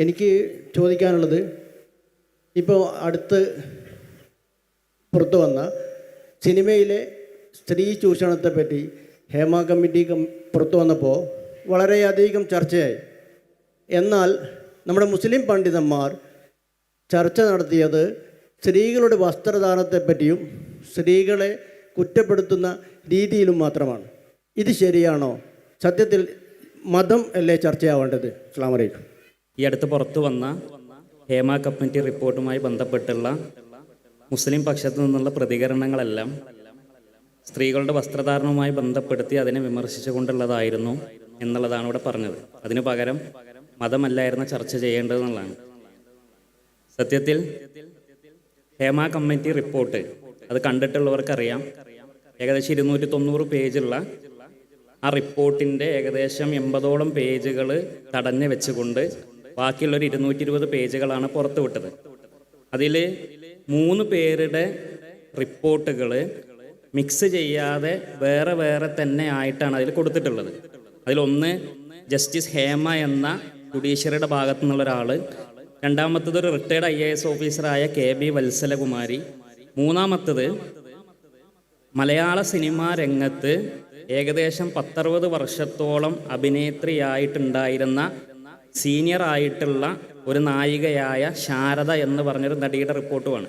എനിക്ക് ചോദിക്കാനുള്ളത് ഇപ്പോൾ അടുത്ത് പുറത്തു വന്ന സിനിമയിലെ സ്ത്രീ ചൂഷണത്തെ പറ്റി ഹേമ കമ്മിറ്റി പുറത്തു വന്നപ്പോൾ വളരെയധികം ചർച്ചയായി. എന്നാൽ നമ്മുടെ മുസ്ലിം പണ്ഡിതന്മാർ ചർച്ച നടത്തിയത് സ്ത്രീകളുടെ വസ്ത്രദാനത്തെപ്പറ്റിയും സ്ത്രീകളെ കുറ്റപ്പെടുത്തുന്ന രീതിയിലും മാത്രമാണ്. ഇത് ശരിയാണോ? സത്യത്തിൽ മതം അല്ലേ ചർച്ചയാവേണ്ടത്? അസ്ലാം വലൈക്കും ഈ അടുത്ത് പുറത്തു വന്ന ഹേമ കമ്മിറ്റി റിപ്പോർട്ടുമായി ബന്ധപ്പെട്ടുള്ള മുസ്ലിം പക്ഷത്തു നിന്നുള്ള പ്രതികരണങ്ങളെല്ലാം സ്ത്രീകളുടെ വസ്ത്രധാരണവുമായി ബന്ധപ്പെടുത്തി അതിനെ വിമർശിച്ചുകൊണ്ടുള്ളതായിരുന്നു എന്നുള്ളതാണ് ഇവിടെ പറഞ്ഞത്. അതിനു പകരം മതമല്ലായിരുന്ന ചർച്ച ചെയ്യേണ്ടതെന്നുള്ളതാണ്. സത്യത്തിൽ ഹേമ കമ്മിറ്റി റിപ്പോർട്ട് അത് കണ്ടിട്ടുള്ളവർക്കറിയാം. ഏകദേശം ഇരുന്നൂറ്റി തൊണ്ണൂറ് പേജുള്ള ആ റിപ്പോർട്ടിന്റെ ഏകദേശം എൺപതോളം പേജുകൾ തടഞ്ഞു വെച്ചുകൊണ്ട് ബാക്കിയുള്ളൊരു ഇരുന്നൂറ്റി ഇരുപത് പേജുകളാണ് പുറത്തുവിട്ടത്. അതിൽ മൂന്ന് പേരുടെ റിപ്പോർട്ടുകൾ മിക്സ് ചെയ്യാതെ വേറെ വേറെ തന്നെ ആയിട്ടാണ് അതിൽ കൊടുത്തിട്ടുള്ളത്. അതിലൊന്ന് ജസ്റ്റിസ് ഹേമ എന്ന ജുഡീഷ്യറിയുടെ ഭാഗത്തു നിന്നുള്ള ഒരാൾ രണ്ടാമത്തത് ഒരു റിട്ടയർഡ് ഐ എ എസ് ഓഫീസറായ കെ ബി വത്സലകുമാരി മൂന്നാമത്തത് മലയാള സിനിമാ രംഗത്ത് ഏകദേശം പത്തറുപത് വർഷത്തോളം അഭിനേത്രിയായിട്ടുണ്ടായിരുന്ന സീനിയർ ആയിട്ടുള്ള ഒരു നായികയായ ശാരദ എന്ന് പറഞ്ഞൊരു നടിയുടെ റിപ്പോർട്ടുമാണ്.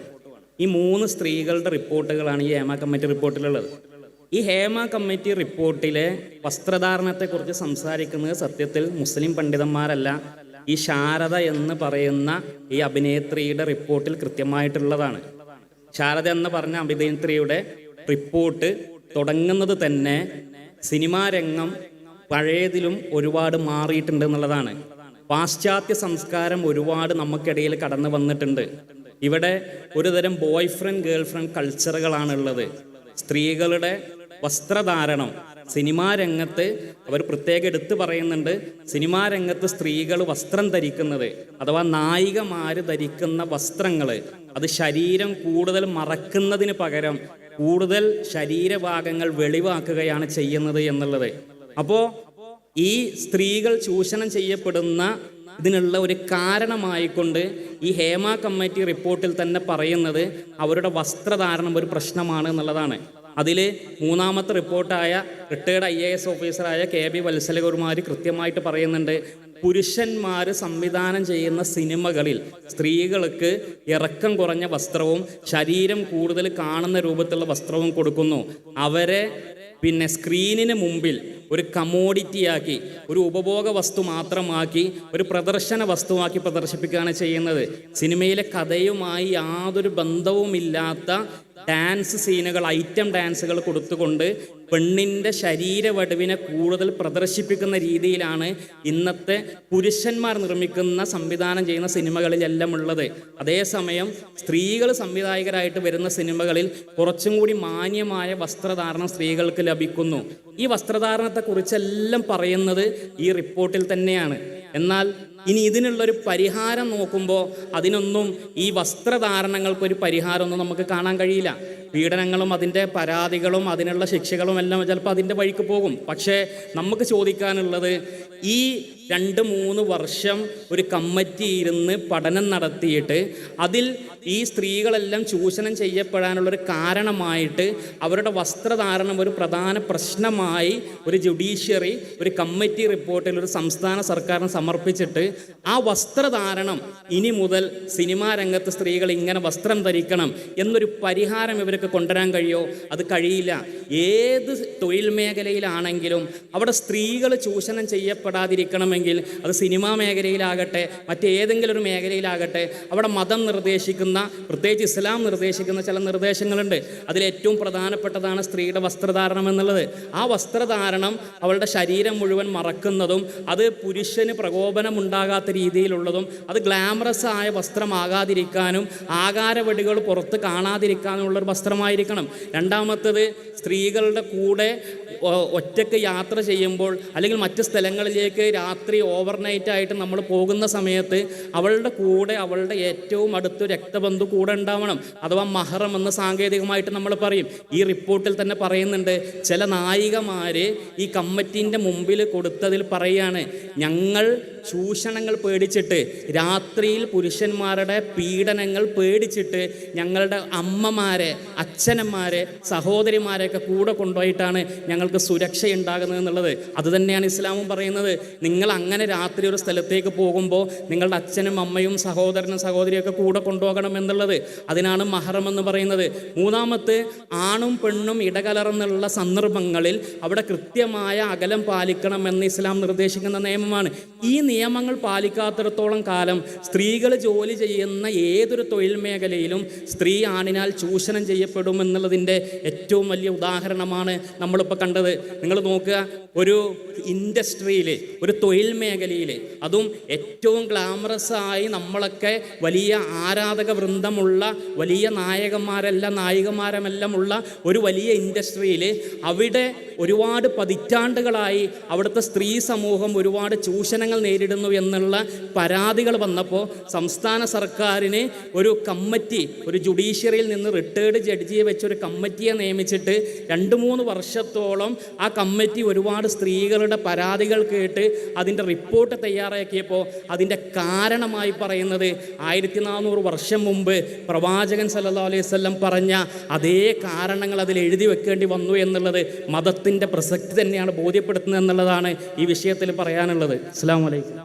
ഈ മൂന്ന് സ്ത്രീകളുടെ റിപ്പോർട്ടുകളാണ് ഈ ഹേമ കമ്മിറ്റി റിപ്പോർട്ടിലുള്ളത്. ഈ ഹേമ കമ്മിറ്റി റിപ്പോർട്ടിലെ വസ്ത്രധാരണത്തെക്കുറിച്ച് സംസാരിക്കുന്നത് സത്യത്തിൽ മുസ്ലിം പണ്ഡിതന്മാരല്ല. ഈ ശാരദ എന്ന് പറയുന്ന ഈ അഭിനേത്രിയുടെ റിപ്പോർട്ടിൽ കൃത്യമായിട്ടുള്ളതാണ്. ശാരദ എന്ന് പറഞ്ഞ അഭിനേത്രിയുടെ റിപ്പോർട്ട് തുടങ്ങുന്നത് തന്നെ സിനിമാരംഗം പഴയതിലും ഒരുപാട് മാറിയിട്ടുണ്ട് എന്നുള്ളതാണ്. പാശ്ചാത്യ സംസ്കാരം ഒരുപാട് നമുക്കിടയിൽ കടന്നു വന്നിട്ടുണ്ട്. ഇവിടെ ഒരുതരം ബോയ് ഫ്രണ്ട് ഗേൾ ഫ്രണ്ട് കൾച്ചറുകളാണുള്ളത് സ്ത്രീകളുടെ വസ്ത്രധാരണം സിനിമാ രംഗത്ത് അവർ പ്രത്യേകം എടുത്തു പറയുന്നുണ്ട്. സിനിമാ രംഗത്ത് സ്ത്രീകൾ വസ്ത്രം ധരിക്കുന്നത് അഥവാ നായികമാർ ധരിക്കുന്ന വസ്ത്രങ്ങൾ അത് ശരീരം കൂടുതൽ മറക്കുന്നതിന് പകരം കൂടുതൽ ശരീരഭാഗങ്ങൾ വെളിവാക്കുകയാണ് ചെയ്യുന്നത് എന്നുള്ളത്. അപ്പോൾ ഈ സ്ത്രീകൾ ചൂഷണം ചെയ്യപ്പെടുന്ന ഇതിനുള്ള ഒരു കാരണമായിക്കൊണ്ട് ഈ ഹേമ കമ്മിറ്റി റിപ്പോർട്ടിൽ തന്നെ പറയുന്നത് അവരുടെ വസ്ത്രധാരണം ഒരു പ്രശ്നമാണ് എന്നുള്ളതാണ്. അതിൽ മൂന്നാമത്തെ റിപ്പോർട്ടായ റിട്ടയർഡ് ഐ എ എസ് ഓഫീസറായ കെ ബി വത്സലകുമാർ കൃത്യമായിട്ട് പറയുന്നുണ്ട് പുരുഷന്മാർ സംവിധാനം ചെയ്യുന്ന സിനിമകളിൽ സ്ത്രീകൾക്ക് ഇറക്കം കുറഞ്ഞ വസ്ത്രവും ശരീരം കൂടുതൽ കാണുന്ന രൂപത്തിലുള്ള വസ്ത്രവും കൊടുക്കുന്നു. അവരെ പിന്നെ സ്ക്രീനിന് മുമ്പിൽ ഒരു കമോഡിറ്റിയാക്കി ഒരു ഉപഭോഗ വസ്തു മാത്രമാക്കി ഒരു പ്രദർശന വസ്തുവാക്കി പ്രദർശിപ്പിക്കുകയാണ് ചെയ്യുന്നത്. സിനിമയിലെ കഥയുമായി യാതൊരു ബന്ധവുമില്ലാത്ത ഡാൻസ് സീനുകൾ ഐറ്റം ഡാൻസുകൾ കൊടുത്തുകൊണ്ട് പെണ്ണിന്റെ ശരീരവടുവിനെ കൂടുതൽ പ്രദർശിപ്പിക്കുന്ന രീതിയിലാണ് ഇന്നത്തെ പുരുഷന്മാർ നിർമ്മിക്കുന്ന സംവിധാനം ചെയ്യുന്ന സിനിമകളിലെല്ലാം ഉള്ളത്. അതേസമയം സ്ത്രീകൾ സംവിധായകരായിട്ട് വരുന്ന സിനിമകളിൽ കുറച്ചും കൂടി മാന്യമായ വസ്ത്രധാരണം സ്ത്രീകൾക്ക് ലഭിക്കുന്നു. ഈ വസ്ത്രധാരണത്തെക്കുറിച്ചെല്ലാം പറയുന്നത് ഈ റിപ്പോർട്ടിൽ തന്നെയാണ്. എന്നാൽ ഇനി ഇതിനുള്ളൊരു പരിഹാരം നോക്കുമ്പോൾ അതിനൊന്നും ഈ വസ്ത്രധാരണങ്ങൾക്കൊരു പരിഹാരമൊന്നും നമുക്ക് കാണാൻ കഴിയില്ല. പീഡനങ്ങളും അതിന്റെ പരാതികളും അതിനുള്ള ശിക്ഷകളും എല്ലാം ചിലപ്പോൾ അതിന്റെ വഴിക്ക് പോകും. പക്ഷേ നമുക്ക് ചോദിക്കാനുള്ളത് ഈ രണ്ട് മൂന്ന് വർഷം ഒരു കമ്മിറ്റി ഇരുന്ന് പഠനം നടത്തിയിട്ട് അതിൽ ഈ സ്ത്രീകളെല്ലാം ചൂഷണം ചെയ്യപ്പെടാനുള്ളൊരു കാരണമായിട്ട് അവരുടെ വസ്ത്രധാരണം ഒരു പ്രധാന പ്രശ്നമായി ഒരു ജുഡീഷ്യറി ഒരു കമ്മിറ്റി റിപ്പോർട്ടിൽ ഒരു സംസ്ഥാന സർക്കാരിന് സമർപ്പിച്ചിട്ട് ആ വസ്ത്രധാരണം ഇനി മുതൽ സിനിമാ രംഗത്ത് സ്ത്രീകൾ ഇങ്ങനെ വസ്ത്രം ധരിക്കണം എന്നൊരു പരിഹാരം ഇവർക്ക് കൊണ്ടുവരാൻ കഴിയോ? അത് കഴിയില്ല. ഏത് തൊഴിൽ മേഖലയിലാണെങ്കിലും അവിടെ സ്ത്രീകൾ ചൂഷണം ചെയ്യപ്പെടാതിരിക്കണമെങ്കിൽ അത് സിനിമാ മേഖലയിലാകട്ടെ മറ്റേതെങ്കിലും ഒരു മേഖലയിലാകട്ടെ അവിടെ മതം നിർദ്ദേശിക്കുന്ന പ്രത്യേകിച്ച് ഇസ്ലാം നിർദ്ദേശിക്കുന്ന ചില നിർദ്ദേശങ്ങളുണ്ട്. അതിലേറ്റവും പ്രധാനപ്പെട്ടതാണ് സ്ത്രീയുടെ വസ്ത്രധാരണം എന്നുള്ളത്. ആ വസ്ത്രധാരണം അവളുടെ ശരീരം മുഴുവൻ മറക്കുന്നതും അത് പുരുഷന് പ്രകോപനം ഉണ്ടാകാത്ത രീതിയിലുള്ളതും അത് ഗ്ലാമറസ് ആയ വസ്ത്രമാകാതിരിക്കാനും ആകാരവടികൾ പുറത്ത് കാണാതിരിക്കാനുള്ളൊരു വസ്ത്രമായിരിക്കണം. രണ്ടാമത്തത് സ്ത്രീകളുടെ കൂടെ ഒറ്റയ്ക്ക് യാത്ര ചെയ്യുമ്പോൾ അല്ലെങ്കിൽ മറ്റ് സ്ഥലങ്ങളിലേക്ക് രാത്രി ഓവർനൈറ്റ് ആയിട്ട് നമ്മൾ പോകുന്ന സമയത്ത് അവളുടെ കൂടെ അവളുടെ ഏറ്റവും അടുത്ത രക്തബന്ധു കൂടെ ഉണ്ടാവണം. അഥവാ മഹറം എന്ന് സാങ്കേതികമായിട്ട് നമ്മൾ പറയും. ഈ റിപ്പോർട്ടിൽ തന്നെ പറയുന്നുണ്ട് ചില നായികമാർ ഈ കമ്മിറ്റീന്റെ മുമ്പിൽ കൊടുത്തതിൽ പറയുകയാണ് ഞങ്ങൾ ചൂഷണങ്ങൾ പേടിച്ചിട്ട് രാത്രിയിൽ പുരുഷന്മാരുടെ പീഡനങ്ങൾ പേടിച്ചിട്ട് ഞങ്ങളുടെ അമ്മമാരെ അച്ഛനന്മാരെ സഹോദരിമാരെയൊക്കെ കൂടെ കൊണ്ടുപോയിട്ടാണ് ഞങ്ങൾക്ക് സുരക്ഷ ഉണ്ടാകുന്നത് എന്നുള്ളത് അതുതന്നെയാണ് ഇസ്ലാമും പറയുന്നത്. നിങ്ങൾ അങ്ങനെ രാത്രി ഒരു സ്ഥലത്തേക്ക് പോകുമ്പോൾ നിങ്ങളുടെ അച്ഛനും അമ്മയും സഹോദരനും സഹോദരിയൊക്കെ കൂടെ കൊണ്ടുപോകണം എന്നുള്ളത് അതിനാണ് മഹറം എന്ന് പറയുന്നത്. മൂന്നാമത്തെ ആണും പെണ്ണും ഇടകലർന്നുള്ള സന്ദർഭങ്ങളിൽ അവിടെ കൃത്യമായ അകലം പാലിക്കണം എന്ന് ഇസ്ലാം നിർദ്ദേശിക്കുന്ന നിയമമാണ്. ഈ നിയമങ്ങൾ പാലിക്കാത്തിടത്തോളം കാലം സ്ത്രീകൾ ജോലി ചെയ്യുന്ന ഏതൊരു തൊഴിൽ മേഖലയിലും സ്ത്രീ ആണിനാൽ ചൂഷണം ചെയ്യപ്പെടും എന്നുള്ളതിന്റെ ഏറ്റവും വലിയ ഉദാഹരണമാണ് നമ്മളിപ്പോൾ കണ്ടത്. നിങ്ങൾ നോക്കുക ഒരു ഇൻഡസ്ട്രിയിൽ ഒരു തൊഴിൽ മേഖലയിൽ അതും ഏറ്റവും ഗ്ലാമറസ് ആയി നമ്മളൊക്കെ വലിയ ആരാധക വൃന്ദമുള്ള വലിയ നായകന്മാരെല്ലാം നായികമാരെല്ലാം ഉള്ള ഒരു വലിയ ഇൻഡസ്ട്രിയിൽ അവിടെ ഒരുപാട് പതിറ്റാണ്ടുകളായി അവിടുത്തെ സ്ത്രീ സമൂഹം ഒരുപാട് ചൂഷണങ്ങൾ നേരിടുന്നു എന്നുള്ള പരാതികൾ വന്നപ്പോൾ സംസ്ഥാന സർക്കാരിന് ഒരു കമ്മിറ്റി ഒരു ജുഡീഷ്യറിയിൽ നിന്ന് റിട്ടേർഡ് ജഡ്ജിയെ വെച്ചൊരു കമ്മിറ്റിയെ നിയമിച്ചിട്ട് രണ്ട് മൂന്ന് വർഷത്തോളം ആ കമ്മിറ്റി ഒരുപാട് സ്ത്രീകളുടെ പരാതികൾ കേട്ട് അതിന്റെ റിപ്പോർട്ട് തയ്യാറാക്കിയപ്പോൾ അതിന്റെ കാരണമായി പറയുന്നത് ആയിരത്തി നാനൂറ് വർഷം മുമ്പ് പ്രവാചകൻ സല്ലല്ലാഹു അലൈഹി വസല്ലം പറഞ്ഞ അതേ കാരണങ്ങൾ അതിൽ എഴുതി വെക്കേണ്ടി വന്നു എന്നുള്ളത് മതത്തിന്റെ പ്രസക്തി തന്നെയാണ് ബോധ്യപ്പെടുത്തുന്നത് എന്നുള്ളതാണ് ഈ വിഷയത്തിൽ പറയാനുള്ളത്. അസ്സാം വലൈക്കും